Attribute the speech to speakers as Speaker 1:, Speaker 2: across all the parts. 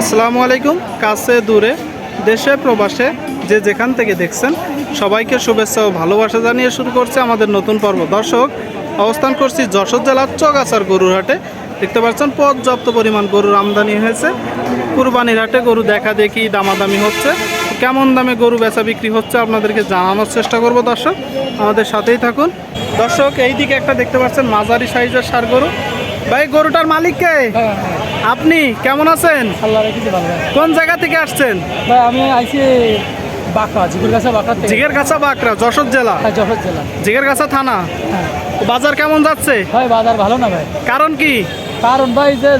Speaker 1: আসসালামু আলাইকুম, কাছে দূরে, দেশে, প্রবাসে, যে যেখান থেকে দেখছেন, সবাইকে শুভেচ্ছা ও ভালোবাসা জানিয়ে শুরু করছে আমাদের নতুন পর্ব। দর্শক, অবস্থান করছি যশোর জেলার চৌগাছার গরুর হাটে। দেখতে পাচ্ছেন, পর্যাপ্ত পরিমাণ গরুর আমদানি হয়েছে। কুরবানির হাটে গরু দেখা দেখি দামাদামি হচ্ছে। কেমন দামে গরু বেচা বিক্রি হচ্ছে আপনাদেরকে জানানোর চেষ্টা করব দর্শক। আমাদের সাথেই থাকুন। দর্শক এই দিকে একটা দেখতে পাচ্ছেন মাঝারি সাইজের সার গরু। ভাই গরুটার মালিক কে? আপনি কেমন আছেন? কোন জায়গা থেকে আসছেন?
Speaker 2: ভাই আমি আইছি বাঁকড়া বাঁকড়া
Speaker 1: বাঁকড়া যশোর জেলা।
Speaker 2: হ্যাঁ যশোর জেলা।
Speaker 1: থানা?
Speaker 2: হ্যাঁ।
Speaker 1: বাজার কেমন যাচ্ছে?
Speaker 2: ভাই বাজার ভালো না ভাই।
Speaker 1: কারণ কি?
Speaker 2: কারণ ভাই যে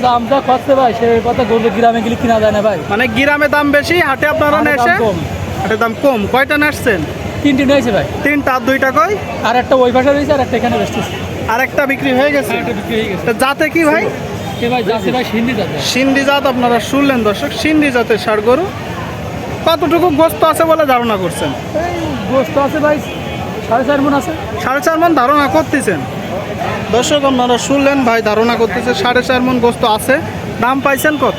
Speaker 2: খরচে ভাই সে কথা গরু গ্রামে গেলে কিনা যায় না ভাই।
Speaker 1: মানে গ্রামে দাম বেশি হাটে আপনারা
Speaker 2: হাটে দাম কম।
Speaker 1: হাটে দাম কম। কয়টা নেসছেন
Speaker 2: তিনটি নিয়েছে ভাই।
Speaker 1: তিনটা আর দুইটা কই?
Speaker 2: আর একটা ওই পাশে রয়েছে আর একটা এখানে বেচতেছে
Speaker 1: আর একটা বিক্রি হয়ে গেছে?
Speaker 2: একটা বিক্রি হয়ে গেছে।
Speaker 1: যাতে কি ভাই?
Speaker 2: এ ভাই ভাই সিন্ধি
Speaker 1: জাত। আপনারা শুনলেন দর্শক সিন্ধি জাতের সার গরু। কতটুকু গোস্ত আছে বলে ধারণা করছেন?
Speaker 2: এই গোস্ত আছে ভাই সাড়ে চার মন আছে।
Speaker 1: সাড়ে চার মন ধারণা করতেছেন। দর্শক আপনারা শুনলেন ভাই ধারণা করতেছে সাড়ে চার মন গোস্ত আছে। দাম পাইছেন কত?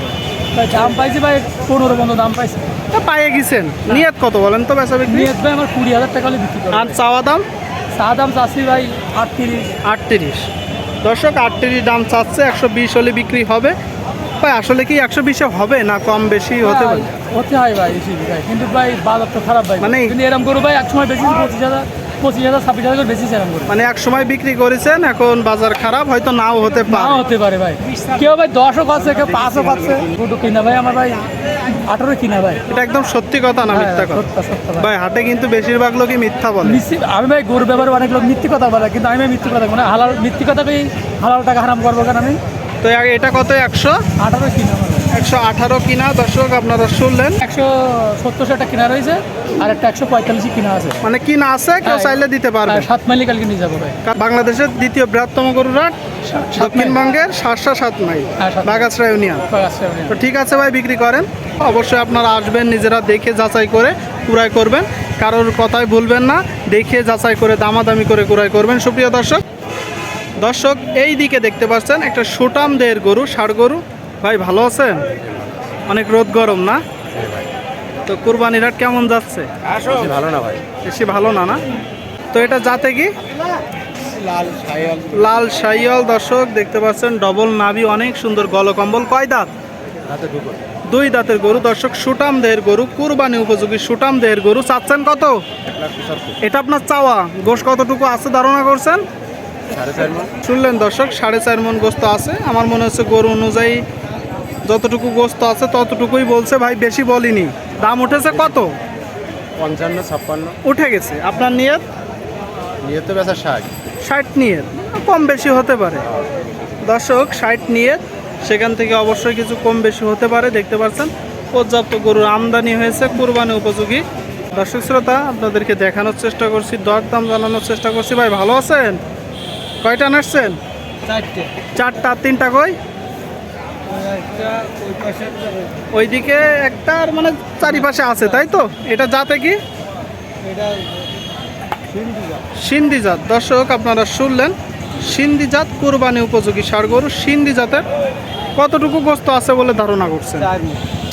Speaker 2: দাম পাইছি ভাই পনেরো বন্ধ দাম পাইছি।
Speaker 1: তা পাইয়ে গেছেন। নিয়ত কত বলেন তো বেচা বিক্রি?
Speaker 2: নিয়ে ভাই আমার কুড়ি হাজার টাকা হলে বিক্রি
Speaker 1: আর চাওয়া দাম?
Speaker 2: চা দাম চাচ্ছি ভাই আটত্রিশ।
Speaker 1: আটত্রিশ। দর্শক আটত্রিশ দাম চাচ্ছে একশো বিশ হলে বিক্রি হবে। ভাই আসলে কি একশো বিশে হবে না কম বেশি হতে পারে?
Speaker 2: হতে হয় ভাই ভাই। কিন্তু ভাই বাজার তো খারাপ ভাই।
Speaker 1: মানে-
Speaker 2: এরকম করু ভাই এক সময় বেশি পঁচিশ হাজার। পঁচিশ হাজার ছাব্বিশ হাজার করে বেশি এরকম করু।
Speaker 1: মানে এক সময় বিক্রি করেছেন এখন বাজার খারাপ হয়তো নাও হতে
Speaker 2: নাও
Speaker 1: পারে
Speaker 2: হতে পারে ভাই। কেউ ভাই দশও পাচ্ছে কেউ পাঁচও পাচ্ছে। দুটো কিনা ভাই আমার ভাই আঠারো কিনা ভাই।
Speaker 1: এটা একদম সত্যি কথা না
Speaker 2: হ্যাঁ,
Speaker 1: মিথ্যা কথা।
Speaker 2: ভাই।
Speaker 1: ভাই হাটে কিন্তু বেশিরভাগ লোকই মিথ্যা বলে।
Speaker 2: আমি ভাই গরু ব্যাপারে অনেক লোক মিথ্যে কথা বলে কিন্তু আমি ভাই মিথ্যে কথা মানে হালাল মিথ্যে কথাকেই হালাল টাকা হারাম করব কেন আমি?
Speaker 1: তো এটা কত একশো?
Speaker 2: আঠারো কিনা ভাই।
Speaker 1: একশো আঠারো কিনা দর্শক আপনারা শুনলেন।
Speaker 2: একশো সত্তর একটা কিনা রয়েছে আর একটা একশো পঁয়তাল্লিশ কিনা আছে।
Speaker 1: মানে কিনা আছে কেউ
Speaker 2: হ্যাঁ,
Speaker 1: চাইলে দিতে পারবে।
Speaker 2: সাত মাইলি কালকে নিয়ে যাব ভাই।
Speaker 1: বাংলাদেশের দ্বিতীয় বৃহত্তম গরুরাট দক্ষিণবঙ্গের সাতশা সাত মাইল
Speaker 2: হ্যাঁ।
Speaker 1: বাগাছড়া ইউনিয়ন। তো ঠিক আছে ভাই বিক্রি করেন। অবশ্যই আপনারা আসবেন নিজেরা দেখে যাচাই করে কুড়াই করবেন। কারোর কথাই ভুলবেন না দেখে যাচাই করে দামাদামি করে কুড়াই করবেন। সুপ্রিয় দর্শক দর্শক এই দিকে দেখতে পাচ্ছেন একটা সুটাম দেহের গরু ষাড় গরু। ভাই ভালো আছেন? অনেক রোদ গরম না? তো কুরবানির হাট কেমন যাচ্ছে?
Speaker 3: ভালো না ভাই।
Speaker 1: বেশি ভালো না না? তো এটা যাতে কি?
Speaker 3: লাল
Speaker 1: সাইয়াল দর্শক দেখতে পাচ্ছেন ডবল নাভি অনেক সুন্দর গলকম্বল। কয় দাঁত? দুই দাঁতের গরু দর্শক সুটাম দেহের গরু কুরবানি উপযোগী সুটাম দেহের গরু। চাচ্ছেন কত? এটা আপনার চাওয়া। গোশ কতটুকু আছে ধারণা করছেন?
Speaker 3: মন।
Speaker 1: শুনলেন দর্শক সাড়ে চার মন গোস্ত আছে। আমার মনে হচ্ছে গরু অনুযায়ী যতটুকু গোস্ত আছে ততটুকুই বলছে ভাই বেশি বলিনি। দাম উঠেছে কত?
Speaker 3: পঞ্চান্ন ছাপ্পান্ন।
Speaker 1: উঠে গেছে। আপনার নিয়ত?
Speaker 3: নিয়ে তো বেচা ষাট।
Speaker 1: ষাট নিয়ে কম বেশি হতে পারে। দর্শক ষাট নিয়ে সেখান থেকে অবশ্যই কিছু কম বেশি হতে পারে দেখতে পাচ্ছেন। পর্যাপ্ত গরুর আমদানি হয়েছে কুরবানি উপযোগী। দর্শক শ্রোতা আপনাদেরকে দেখানোর চেষ্টা করছি দর দাম জানানোর চেষ্টা করছি। ভাই ভালো আছেন? কয়টা নাচছেন?
Speaker 2: চারটে।
Speaker 1: চারটা তিনটা
Speaker 2: পাশে
Speaker 1: ওইদিকে একটা আর মানে চারিপাশে আছে তাই তো? এটা যাতে কি? সিন্ধি জাত দর্শক আপনারা শুনলেন সিন্ধি জাত কুরবানি উপযোগী ষাড় গরু সিন্ধি জাতের কতটুকু গোস্ত আছে বলে ধারণা করছেন?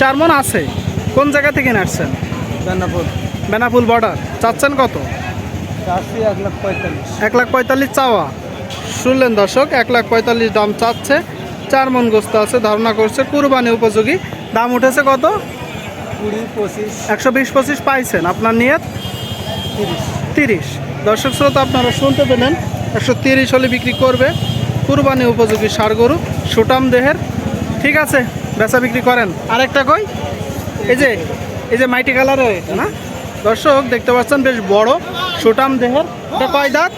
Speaker 2: চার
Speaker 1: মন। আছে? কোন জায়গা থেকে নাচছেন
Speaker 2: বেনাপুর।
Speaker 1: বেনাপুল বর্ডার। চাচ্ছেন কত?
Speaker 2: এক লাখ পঁয়তাল্লিশ
Speaker 1: চাওয়া। শুনলেন দর্শক এক লাখ পঁয়তাল্লিশ দাম চাচ্ছে। চার মন গোস্ত আছে ধারণা করছে কুরবানি উপযোগী। দাম উঠেছে কত?
Speaker 2: কুড়ি পঁচিশ।
Speaker 1: একশো বিশ পঁচিশ পাইছেন। আপনার নিয়ত?
Speaker 2: তিরিশ।
Speaker 1: দর্শক শ্রোতা আপনারা শুনতে পেলেন একশো তিরিশ হলে বিক্রি করবে কুরবানি উপযোগী সার গরু সুটাম দেহের। ঠিক আছে বেচা বিক্রি করেন। আরেকটা কই? এই যে এই যে মাইটি কালারের এটা না? দর্শক দেখতে পাচ্ছেন বেশ বড় সুটাম দেহের। এটা কয় দাঁত?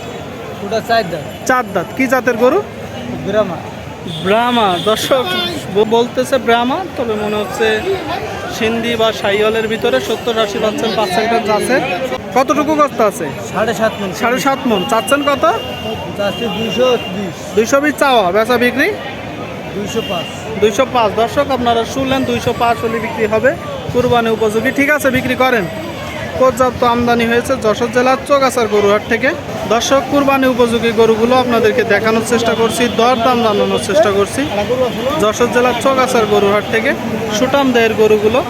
Speaker 2: ওটা চার দাম
Speaker 1: চার দাঁত। কী জাতের গরু?
Speaker 2: গ্রামা
Speaker 1: ব্রাহ্মা দর্শক বলতেছে ব্রাহ্মা তবে মনে হচ্ছে সিন্ধি বা সাইওয়ালের ভিতরে সত্তর আশি পার্সেন্ট পার্সেন্টেজ আছে। কতটুকু কষ্ট আছে?
Speaker 2: সাড়ে সাত মন।
Speaker 1: সাড়ে সাত মন। চাচ্ছেন কত?
Speaker 2: দুশো
Speaker 1: দুইশো বিশ চাওয়া। বেচা বিক্রি?
Speaker 2: দুইশো পাঁচ।
Speaker 1: দুইশো পাঁচ। দর্শক আপনারা শুনলেন দুইশো পাঁচ হলে বিক্রি হবে। কুরবানি উপযোগী। ঠিক আছে বিক্রি করেন। পর্যাপ্ত আমদানি হয়েছে যশোর জেলার চৌগাছার গরুহাট থেকে। দর্শক, কুরবানি উপযোগী গরুগুলো আপনাদেরকে দেখানোর চেষ্টা করছি দর দাম জানানোর চেষ্টা করছি। যশোর জেলার চকাচার গরুহাট থেকে সুটাম দেয়ের গরুগুলো